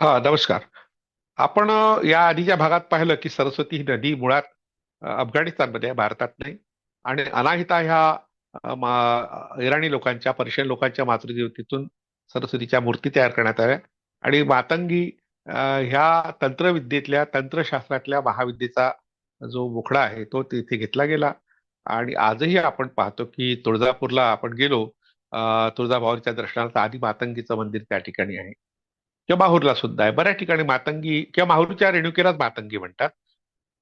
हा नमस्कार. आपण अ, या आधीच्या भागात पाहिलं की सरस्वती ही नदी मुळात अ, अफगाणिस्तानमध्ये आहे भारतात नाही. आणि अनाहिता ह्या अ, मा- इराणी लोकांच्या पर्शियन लोकांच्या मातृदेवतेतून सरस्वतीच्या मूर्ती तयार करण्यात आल्या. आणि मातंगी अ, ह्या तंत्रविद्येतल्या तंत्रशास्त्रातल्या महाविद्येचा जो मुखडा आहे तो तिथे घेतला गेला. आणि आजही आपण पाहतो की तुळजापूरला आपण गेलो अ, तुळजाभवानीच्या दर्शनाला आधी मातंगीचं मंदिर त्या ठिकाणी आहे. किंवा माहूरला सुद्धा आहे. बऱ्याच ठिकाणी मातंगी किंवा माहूरच्या रेणुकेलाच मातंगी म्हणतात.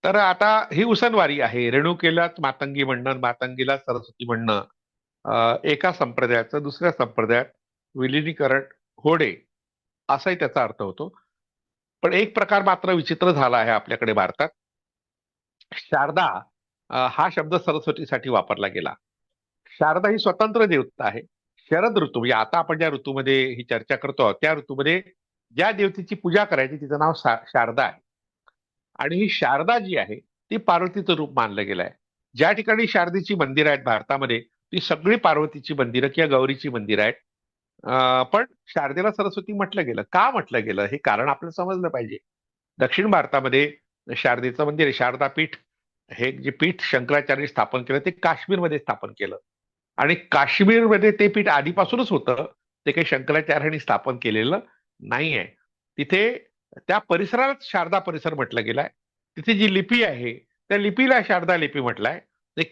तर आता ही उसनवारी आहे. रेणुकेलाच मातंगी म्हणणं मातंगीला सरस्वती म्हणणं एका संप्रदायाचं दुसऱ्या संप्रदायात विलिनीकरण होणे असाही त्याचा अर्थ होतो. पण एक प्रकार मात्र विचित्र झाला आहे आपल्याकडे भारतात. शारदा हा शब्द सरस्वतीसाठी वापरला गेला. शारदा ही स्वतंत्र देवता आहे. शरद ऋतू म्हणजे आता आपण ज्या ऋतूमध्ये ही चर्चा करतो त्या ऋतूमध्ये ज्या देवतेची पूजा करायची तिचं नाव शारदा आहे. आणि ही शारदा जी आहे ती पार्वतीचं रूप मानलं गेलं आहे. ज्या ठिकाणी शारदेची मंदिरं आहेत भारतामध्ये ती सगळी पार्वतीची मंदिरं किंवा गौरीची मंदिरं आहेत. पण शारदेला सरस्वती म्हटलं गेलं. का म्हटलं गेलं? हे कारण आपल्याला समजलं पाहिजे. दक्षिण भारतामध्ये शारदेचं मंदिर आहे. शारदा पीठ हे जे पीठ शंकराचार्य स्थापन केलं ते काश्मीरमध्ये स्थापन केलं. आणि काश्मीरमध्ये ते पीठ आधीपासूनच होतं. ते काही शंकराचार्यांनी स्थापन केलेलं नाही आहे. तिथे त्या परिसरात शारदा परिसर म्हटलं गेलाय. तिथे जी लिपी आहे त्या लिपीला शारदा लिपी म्हटलाय.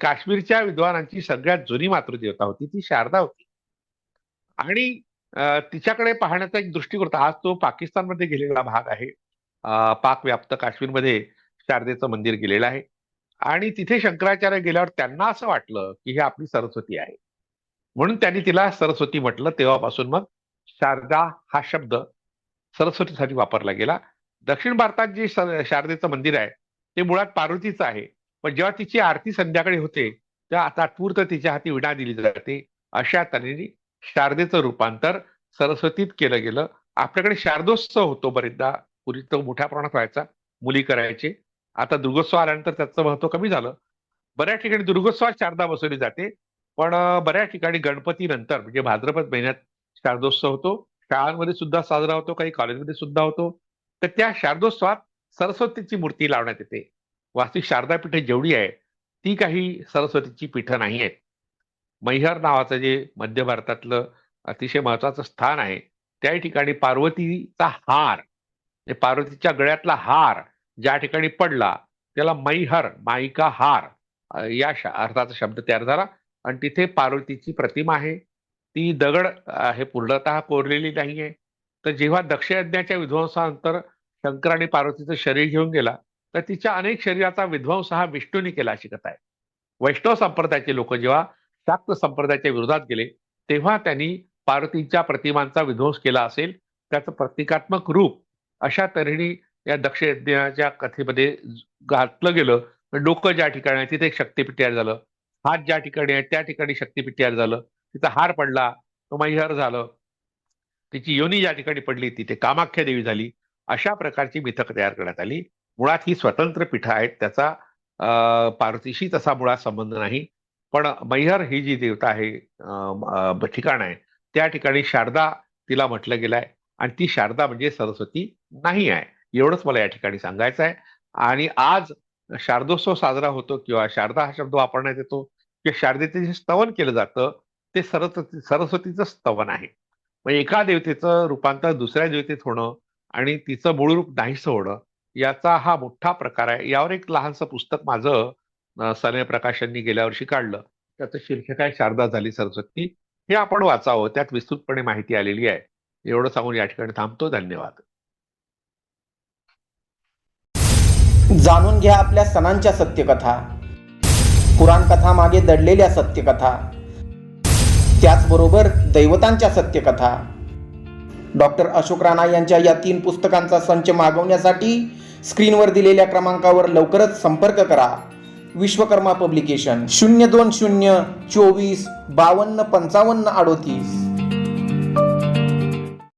काश्मीरच्या विद्वानांची सगळ्यात जुनी मातृदेवता होती ती शारदा होती. आणि तिच्याकडे पाहण्याचा एक दृष्टिकोन आज तो पाकिस्तानमध्ये गेलेला भाग आहे. पाक व्याप्त काश्मीरमध्ये शारदेचं मंदिर गेलेलं आहे. आणि तिथे शंकराचार्य गेल्यावर त्यांना असं वाटलं की ही आपली सरस्वती आहे. म्हणून त्यांनी तिला सरस्वती म्हटलं. तेव्हापासून मग शारदा हा शब्द सरस्वतीसाठी वापरला गेला. दक्षिण भारतात जे शारदेचं मंदिर आहे ते मुळात पार्वतीचं आहे. पण जेव्हा तिची आरती संध्याकाळी होते तेव्हा तात्पुरतं तिच्या हाती विणा दिली जाते. अशा तऱ्हेने शारदेचं रूपांतर सरस्वतीत केलं गेलं. आपल्याकडे शारदोत्सव होतो बरेचदा. पूर्वी तो मोठ्या प्रमाणात व्हायचा. मुली करायचे. आता दुर्गोत्सव आल्यानंतर त्याचं महत्त्व कमी झालं. बऱ्याच ठिकाणी दुर्गोत्सवात शारदा बसवली जाते. पण बऱ्याच ठिकाणी गणपती नंतर म्हणजे भाद्रपद महिन्यात शारदोत्सव होतो. शाळांमध्ये सुद्धा साजरा होतो काही कॉलेजमध्ये सुद्धा होतो. तर त्या शारदोत्सवात सरस्वतीची मूर्ती लावण्यात येते. वास्तविक शारदा पीठ जेवढी आहे ती काही सरस्वतीची पीठं नाही आहेत. मैहर नावाचं जे मध्य भारतातलं अतिशय महत्वाचं स्थान आहे त्या ठिकाणी पार्वतीचा हार म्हणजे पार्वतीच्या गळ्यातला हार ज्या ठिकाणी पडला त्याला मैहर माईका हार या अर्थाचा शब्द तयार झाला. आणि तिथे पार्वतीची प्रतिमा आहे. ती दगड हे पूर्णतः कोरलेली नाहीये. तर जेव्हा दक्षयज्ञाच्या विध्वंसानंतर शंकर आणि पार्वतीचं शरीर घेऊन गेला तर तिच्या अनेक शरीराचा विध्वंस हा विष्णूने केला अशी कथा आहे. वैष्णव संप्रदायाचे लोक जेव्हा शाक्त संप्रदायाच्या विरोधात गेले तेव्हा त्यांनी पार्वतीच्या प्रतिमांचा विध्वंस केला असेल त्याचं प्रतिकात्मक रूप अशा तऱ्हेने या दक्षयज्ञाच्या कथेमध्ये घातलं गेलं. डोकं ज्या ठिकाणी आहे तिथे एक शक्तीपीठ तयार झालं. हात ज्या ठिकाणी आहे त्या ठिकाणी शक्तीपीठ तयार झालं. तिचा हार पडला तो मैहर झालं. तिची योनी ज्या ठिकाणी पडली तिथे कामाख्या देवी झाली. अशा प्रकारची मिथक तयार करण्यात आली. मुळात ही स्वतंत्र पीठं आहेत त्याचा पार्वतीशी तसा मुळात संबंध नाही. पण मैहर ही जी देवता आहे ठिकाण आहे त्या ठिकाणी शारदा तिला म्हटलं गेलंय. आणि ती शारदा म्हणजे सरस्वती नाही आहे. एवढंच मला या ठिकाणी सांगायचं आहे. आणि आज शारदोत्सव साजरा होतो किंवा शारदा हा शब्द वापरण्यात येतो किंवा शारदेचे जे स्तवन केलं जातं ते सरस्वती सरस्वतीचं स्तवन आहे. म्हणजे एका देवतेचं रूपांतर दुसऱ्या देवतेत होणं आणि तिचं मूळ रूप नाहीसं होणं याचा हा मोठा प्रकार आहे. यावर एक लहानसं पुस्तक माझं सनय प्रकाशांनी गेल्या वर्षी काढलं. त्याचं शीर्षक आहे शारदा झाली सरस्वती. हे आपण वाचावं त्यात विस्तृतपणे माहिती आलेली आहे. एवढं सांगून या ठिकाणी थांबतो. धन्यवाद. जाणून घ्या आपल्या सणांच्या सत्यकथा. पुराण कथा मागे दडलेल्या सत्यकथा. त्याचबरोबर दैवतांच्या सत्यकथा. डॉक्टर अशोक राणा यांच्या या तीन पुस्तकांचा संच मागवण्यासाठी स्क्रीनवर दिलेल्या क्रमांकावर लवकरच संपर्क करा. विश्वकर्मा पब्लिकेशन शून्य दोन शून्य चोवीस बावन्न पंचावन्न अडोतीस.